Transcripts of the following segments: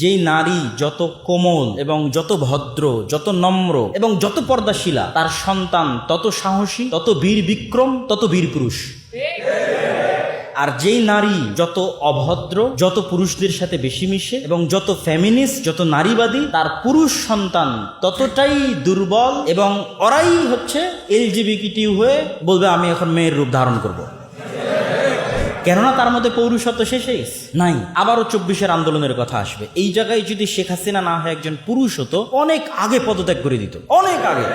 যেই নারী যত কোমল এবং যত ভদ্র, যত নম্র এবং যত পর্দাশীলা, তার সন্তান তত সাহসী, তত বীর বিক্রম, তত বীর পুরুষ আর যেই নারী যত অভদ্র, যত পুরুষদের সাথে বেশি মিশে এবং যত ফ্যামিনিস্ট যত নারীবাদী, তার পুরুষ সন্তান ততটাই দুর্বল এবং ওরাই হচ্ছে এলজিবিকিটিউ হয়ে বলবে, আমি এখন মেয়ের রূপ ধারণ করব। কেননা তার মধ্যে পৌরুষত্ব শেষে নাই। আবারও চব্বিশের আন্দোলনের কথা আসবে। এই জায়গায় যদি শেখ হাসিনা না হয় একজন পুরুষ হতো অনেক আগে পদত্যাগ করে দিত। অনেক আগে।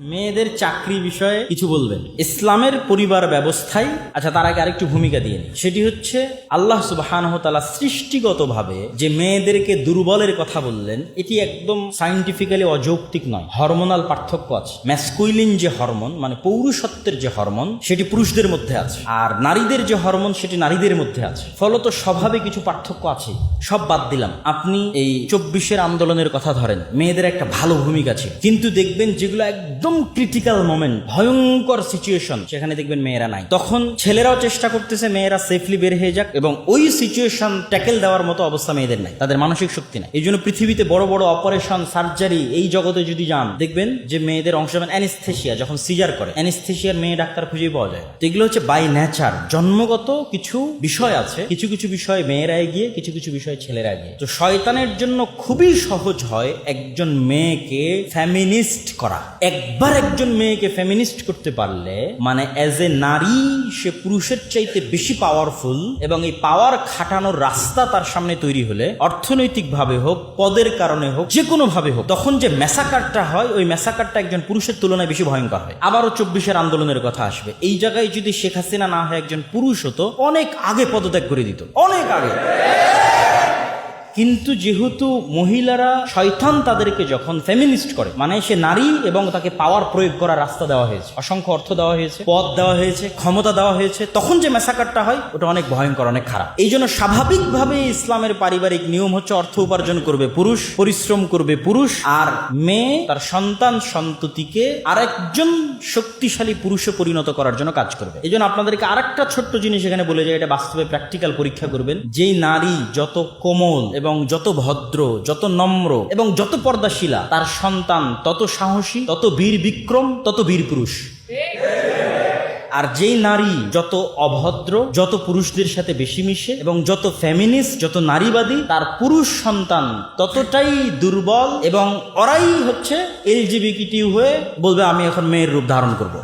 মেয়েদের চাকরি বিষয়ে কিছু বলবেন? ইসলামের পরিবার ব্যবস্থায় আচ্ছা তার আগে আরেকটু ভূমিকা দিয়ে সেটি হচ্ছে, আল্লাহ সুবাহানহতালা সৃষ্টিগতভাবে যে মেয়েদেরকে দুর্বলের কথা বললেন, এটি একদম সাইন্টিফিক্যালি অযৌক্তিক নয়। হরমোনাল পার্থক্য আছে। ম্যাসকুইলিন যে হরমোন মানে পৌরুষত্বের যে হরমোন, সেটি পুরুষদের মধ্যে আছে। আর নারীদের যে হরমোন, সেটি নারীদের মধ্যে আছে। ফলত স্বভাবে কিছু পার্থক্য আছে। সব বাদ দিলাম। আপনি এই চব্বিশের আন্দোলনের কথা ধরেন। মেয়েদের একটা ভালো ভূমিকা ছিল। কিন্তু দেখবেন যেগুলো একদম ক্রিটিক্যাল মোমেন্ট ভয়ঙ্কর সিচুয়েশন সেখানে দেখবেন মেয়েরা নাই। তখন ছেলেরাও চেষ্টা করতেছে মেয়েরা সেফলি বের হয়ে যাক এবং ওই সিচুয়েশন ট্যাকেল দেওয়ার মতো অবস্থা মেয়েদের নাই। তাদের মানসিক শক্তি নাই। এই জন্য পৃথিবীতে বড় বড় অপারেশন সার্জারি এই জগতে যদি যান, দেখবেন যে মেয়েদের অংশ যেমন অ্যানিস্থেশিয়া যখন সিজার করে অ্যানিস্থেশিয়ার মেয়ে ডাক্তার খুঁজে পাওয়া যায় তো এগুলো হচ্ছে বাই নেচার জন্মগত কিছু বিষয় আছে, কিছু কিছু বিষয় মেয়েরা এগিয়ে, কিছু কিছু বিষয় ছেলেরা এগিয়ে। তো শয়তানের জন্য খুবই সহজ হয় একজন মেয়েকে ফ্যামিনিস্ট করা। একবার একজন মেয়েকে ফেমিনিস্ট করতে পারলে মানে অ্যাজ এ নারী, সে পুরুষের চাইতে বেশি পাওয়ারফুল এবং এই পাওয়ার খাটানোর রাস্তা তার সামনে তৈরি হলে, অর্থনৈতিকভাবে হোক, পদের কারণে হোক যে কোনো ভাবে হোক, তখন যে ম্যাসাকারটা হয়, ওই ম্যাসাকারটা একজন পুরুষের তুলনায় বেশি ভয়ঙ্কর হয়। আবারও চব্বিশের আন্দোলনের কথা আসবে। এই জায়গায় যদি শেখ হাসিনা না হয়, একজন পুরুষ হতো, অনেক আগে পদত্যাগ করে দিত। অনেক আগে। কিন্তু যেহেতু মহিলারা শয়তান তাদেরকে যখন ফেমিনিস্ট করে মানে সে নারী এবং তাকে পাওয়ার প্রয়োগ করার রাস্তা দেওয়া হয়েছে, অসংখ্য অর্থ দেওয়া হয়েছে পদ দেওয়া হয়েছে, ক্ষমতা দেওয়া হয়েছে, তখন যে মেসাকারটা হয়, ওটা অনেক ভয়ঙ্কর, অনেক খারাপ। এই জন্য স্বাভাবিকভাবে ইসলামের পারিবারিক নিয়ম হচ্ছে অর্থ উপার্জন করবে পুরুষ, পরিশ্রম করবে পুরুষ, আর মেয়ে তার সন্তান সন্ততিকে আরেকজন শক্তিশালী পুরুষে পরিণত করার জন্য কাজ করবে। এই জন্য আপনাদেরকে আরেকটা ছোট্ট জিনিস এখানে বলে যায় এটা বাস্তবে প্র্যাকটিক্যাল পরীক্ষা করবেন। যেই নারী যত কোমল এবং যত ভদ্র, যত নম্র এবং যত পর্দাশীলা, তার সন্তান তত সাহসী, তত বীর বিক্রম, তত বীর পুরুষ আর যেই নারী যত অভদ্র, যত পুরুষদের সাথে বেশি মিশে এবং যত ফ্যামিনিস্ট যত নারীবাদী, তার পুরুষ সন্তান ততটাই দুর্বল এবং ওরাই হচ্ছে এলজিবিকিটিউ হয়ে বলবে, আমি এখন মেয়ের রূপ ধারণ করব।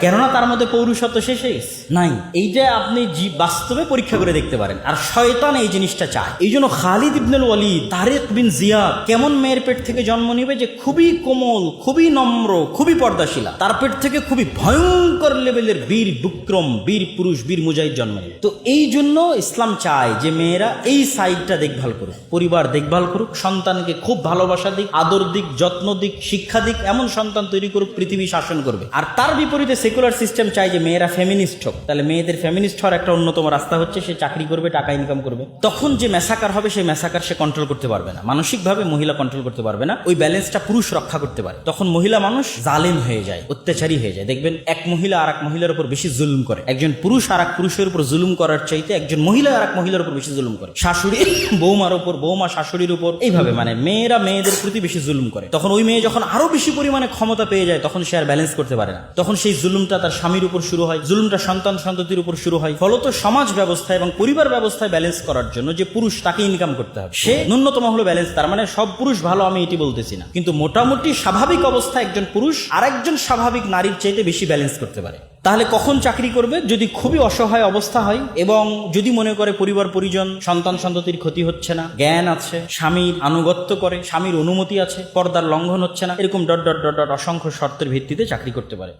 কেননা তার মধ্যে পৌরুষত্ব শেষে নাই। এইটা আপনি জি- বাস্তবে পরীক্ষা করে দেখতে পারেন। আর শয়তান এই জিনিসটা চায়। এই জন্য খালিদ ইবনুল ওয়ালিদ তারেক বিন জিয়াদ কেমন মেয়ের পেট থেকে জন্ম নিবে যে খুবই কোমল খুবই নম্র খুবই পর্দাশীলা। তার পেট থেকে খুবই ভয়ঙ্কর লেভেলের বীর বিক্রম বীর পুরুষ বীর মুজাহিদ জন্ম নেবে। তো এই জন্য ইসলাম চায় যে মেয়েরা এই সাইডটা দেখভাল করুক পরিবার দেখভাল করুক সন্তানকে খুব ভালোবাসা দিক আদর দিক যত্ন দিক শিক্ষা দিক এমন সন্তান তৈরি করুক পৃথিবী শাসন করবে। আর তার বিপরীতে সেকুলার সিস্টেম চায় যে মেয়েরা ফেমিনিস্ট হোক, তাহলে মেয়েদের ফেমিনিস্ট হওয়ার একটা অন্যতম রাস্তা হচ্ছে সে চাকরি করবে, টাকা ইনকাম করবে। তখন যে মেসাকার হবে, সেই মেসাকার সে কন্ট্রোল করতে পারবে না। মানসিকভাবে মহিলা কন্ট্রোল করতে পারবে না। ওই ব্যালেন্সটা পুরুষ রক্ষা করতে পারে। তখন মহিলা মানুষ জালেম হয়ে যায়, অত্যাচারী হয়ে যায়। দেখবেন এক মহিলা আর এক মহিলার উপর বেশি জুলুম করে। একজন পুরুষ আর এক পুরুষের উপর জুলুম করার চাইতে একজন মহিলা আর এক মহিলার উপর বেশি জুলুম করে। শাশুড়ি, বৌমার উপর, বৌমা শাশুড়ির উপর, এইভাবে মানে মেয়েরা মেয়েদের প্রতি বেশি জুলুম করে। তখন ওই মেয়ে যখন আরও বেশি পরিমাণে ক্ষমতা পেয়ে যায়, তখন সে আর ব্যালেন্স করতে পারে না। তখন সেই জুলুমটা তার স্বামীর উপর শুরু হয়, জুলুমটা সন্তান সন্ততির উপর শুরু হয়। ফলত সমাজ ব্যবস্থা এবং পরিবার ব্যবস্থায় ব্যালেন্স করার জন্য যে পুরুষ তাকে ইনকাম করতে হবে। সে ন্যূনতম হলো ব্যালেন্স তার মানে সব পুরুষ ভালো, আমি এটি বলতেছি না। কিন্তু মোটামুটি স্বাভাবিক অবস্থায় একজন পুরুষ আরেকজন স্বাভাবিক নারীর চাইতে বেশি ব্যালেন্স করতে পারে। তাহলে কখন চাকরি করবে? যদি খুবই অসহায় অবস্থা হয় এবং যদি মনে করে পরিবার, পরিজন, সন্তান সন্ততির ক্ষতি হচ্ছে না, জ্ঞান আছে, স্বামীর আনুগত্য করে, স্বামীর অনুমতি আছে, পর্দার লঙ্ঘন হচ্ছে না, এরকম ডট ডট ডট ডট অসংখ্য শর্তের ভিত্তিতে চাকরি করতে পারে।